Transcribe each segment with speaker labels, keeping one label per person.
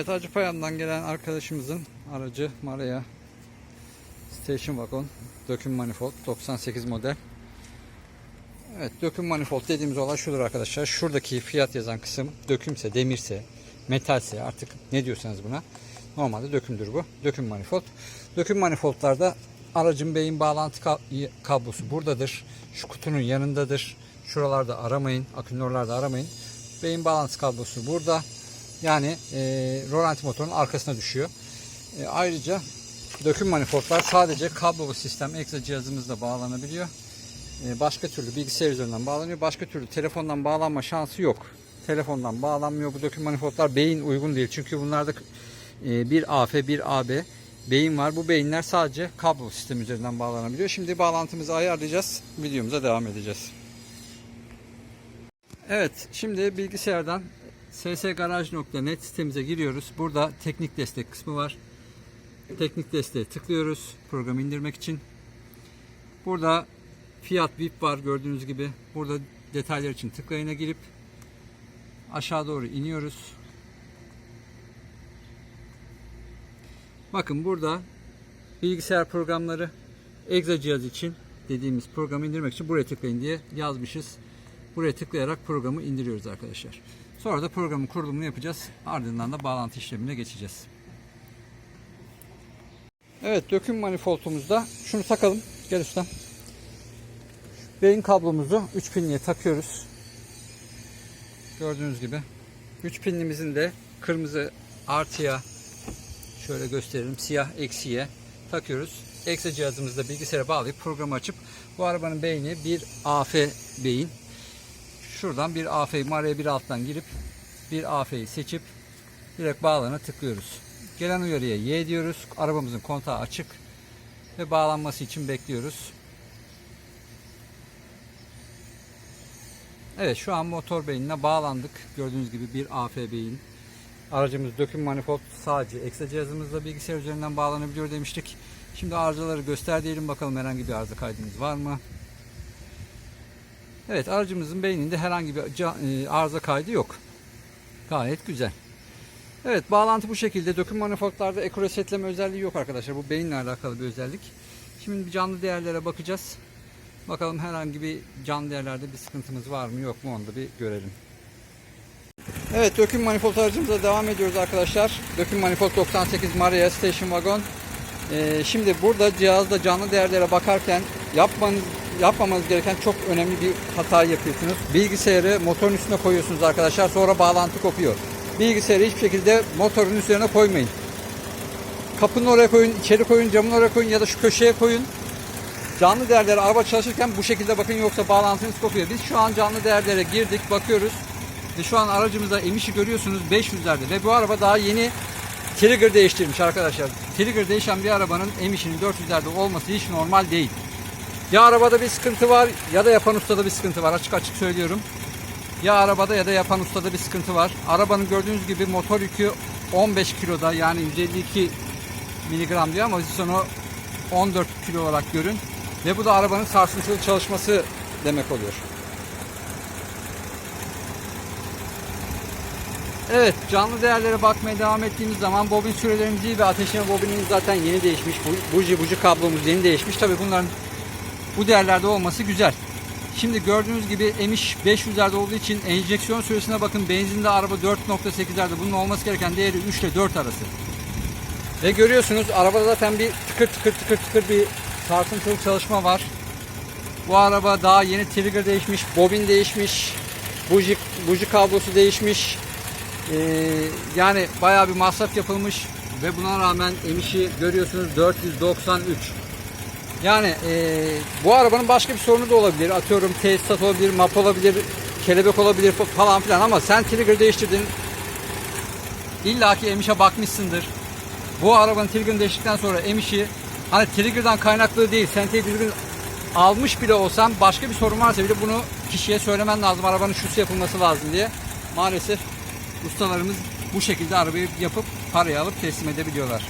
Speaker 1: Evet Acıpayam'dan gelen arkadaşımızın aracı Maria Station Wagon döküm manifold 98 model. Evet döküm manifold dediğimiz olay şudur arkadaşlar. Şuradaki fiyat yazan kısım dökümse, demirse, metalse artık ne diyorsanız buna. Normalde dökümdür bu. Döküm manifold. Döküm manifoldlarda aracın beyin bağlantı ka- kablosu buradadır. Şu kutunun yanındadır. Şuralarda aramayın. Akünörlerde aramayın. Beyin bağlantı kablosu burada. Yani e, rolanti motorun arkasına düşüyor. E, ayrıca döküm manifoldlar sadece kablolu sistem egza cihazımızla bağlanabiliyor. E, başka türlü bilgisayar üzerinden bağlanıyor. Başka türlü telefondan bağlanma şansı yok. Telefondan bağlanmıyor bu döküm manifoldlar. Beyin uygun değil. Çünkü bunlarda e, bir AF, bir AB beyin var. Bu beyinler sadece kablo sistem üzerinden bağlanabiliyor. Şimdi bağlantımızı ayarlayacağız. Videomuza devam edeceğiz. Evet, şimdi bilgisayardan ssgaraj.net sitemize giriyoruz. Burada teknik destek kısmı var. Teknik desteğe tıklıyoruz programı indirmek için. Burada fiyat VIP var gördüğünüz gibi. Burada detaylar için tıklayına girip aşağı doğru iniyoruz. Bakın burada bilgisayar programları Exa cihaz için dediğimiz programı indirmek için buraya tıklayın diye yazmışız. Buraya tıklayarak programı indiriyoruz arkadaşlar. Sonra da programın kurulumunu yapacağız. Ardından da bağlantı işlemine geçeceğiz. Evet döküm manifoldumuzda şunu takalım. Gel ustam. Beyin kablomuzu 3 pinliye takıyoruz. Gördüğünüz gibi. 3 pinlimizin de kırmızı artıya şöyle gösterelim. Siyah eksiye takıyoruz. Eksi cihazımızda bilgisayara bağlayıp programı açıp bu arabanın beyni bir AF beyin. Şuradan bir AF'yi Maria bir alttan girip bir AF'yi seçip direkt bağlana tıklıyoruz. Gelen uyarıya Y diyoruz. Arabamızın kontağı açık ve bağlanması için bekliyoruz. Evet şu an motor beynine bağlandık. Gördüğünüz gibi bir AF beyin. Aracımız döküm manifold sadece eksa cihazımızla bilgisayar üzerinden bağlanabiliyor demiştik. Şimdi arızaları göster diyelim bakalım herhangi bir arıza kaydımız var mı? Evet aracımızın beyninde herhangi bir e, arıza kaydı yok. Gayet güzel. Evet bağlantı bu şekilde. Döküm manifoldlarda eko resetleme özelliği yok arkadaşlar. Bu beyinle alakalı bir özellik. Şimdi canlı değerlere bakacağız. Bakalım herhangi bir canlı değerlerde bir sıkıntımız var mı yok mu onu da bir görelim. Evet döküm manifold aracımıza devam ediyoruz arkadaşlar. Döküm manifold 98 Maria Station Wagon. Ee, şimdi burada cihazda canlı değerlere bakarken yapmanız yapmamanız gereken çok önemli bir hata yapıyorsunuz. Bilgisayarı motorun üstüne koyuyorsunuz arkadaşlar. Sonra bağlantı kopuyor. Bilgisayarı hiçbir şekilde motorun üzerine koymayın. Kapının oraya koyun, içeri koyun, camın oraya koyun ya da şu köşeye koyun. Canlı değerlere araba çalışırken bu şekilde bakın yoksa bağlantınız kopuyor. Biz şu an canlı değerlere girdik, bakıyoruz. Ve şu an aracımızda emişi görüyorsunuz 500'lerde ve bu araba daha yeni trigger değiştirmiş arkadaşlar. Trigger değişen bir arabanın emişinin 400'lerde olması hiç normal değil. Ya arabada bir sıkıntı var ya da yapan ustada bir sıkıntı var açık açık söylüyorum. Ya arabada ya da yapan ustada bir sıkıntı var. Arabanın gördüğünüz gibi motor yükü 15 kiloda yani 152 miligram diyor ama siz onu 14 kilo olarak görün. Ve bu da arabanın sarsıntılı çalışması demek oluyor. Evet canlı değerlere bakmaya devam ettiğimiz zaman bobin sürelerimiz iyi ve ateşleme bobinimiz zaten yeni değişmiş. Bu- Buji buji kablomuz yeni değişmiş. Tabi bunların bu değerlerde olması güzel. Şimdi gördüğünüz gibi emiş 500'lerde olduğu için enjeksiyon süresine bakın. Benzinde araba 4.8'lerde. Bunun olması gereken değeri 3 ile 4 arası. Ve görüyorsunuz arabada zaten bir tıkır tıkır tıkır tıkır bir sarsıntılı çalışma var. Bu araba daha yeni trigger değişmiş, bobin değişmiş, buji, buji kablosu değişmiş. Ee, yani bayağı bir masraf yapılmış ve buna rağmen emişi görüyorsunuz 493. Yani e, bu arabanın başka bir sorunu da olabilir. Atıyorum tesisat olabilir, map olabilir, kelebek olabilir falan filan ama sen trigger değiştirdin. İlla ki emişe bakmışsındır. Bu arabanın trigger'ını değiştikten sonra emişi hani trigger'dan kaynaklı değil. Sen trigger almış bile olsan başka bir sorun varsa bile bunu kişiye söylemen lazım. Arabanın şusu yapılması lazım diye. Maalesef ustalarımız bu şekilde arabayı yapıp parayı alıp teslim edebiliyorlar.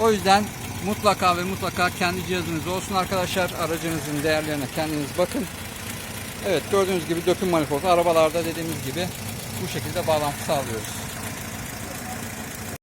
Speaker 1: O yüzden mutlaka ve mutlaka kendi cihazınız olsun arkadaşlar. Aracınızın değerlerine kendiniz bakın. Evet gördüğünüz gibi döküm manifold arabalarda dediğimiz gibi bu şekilde bağlantı sağlıyoruz.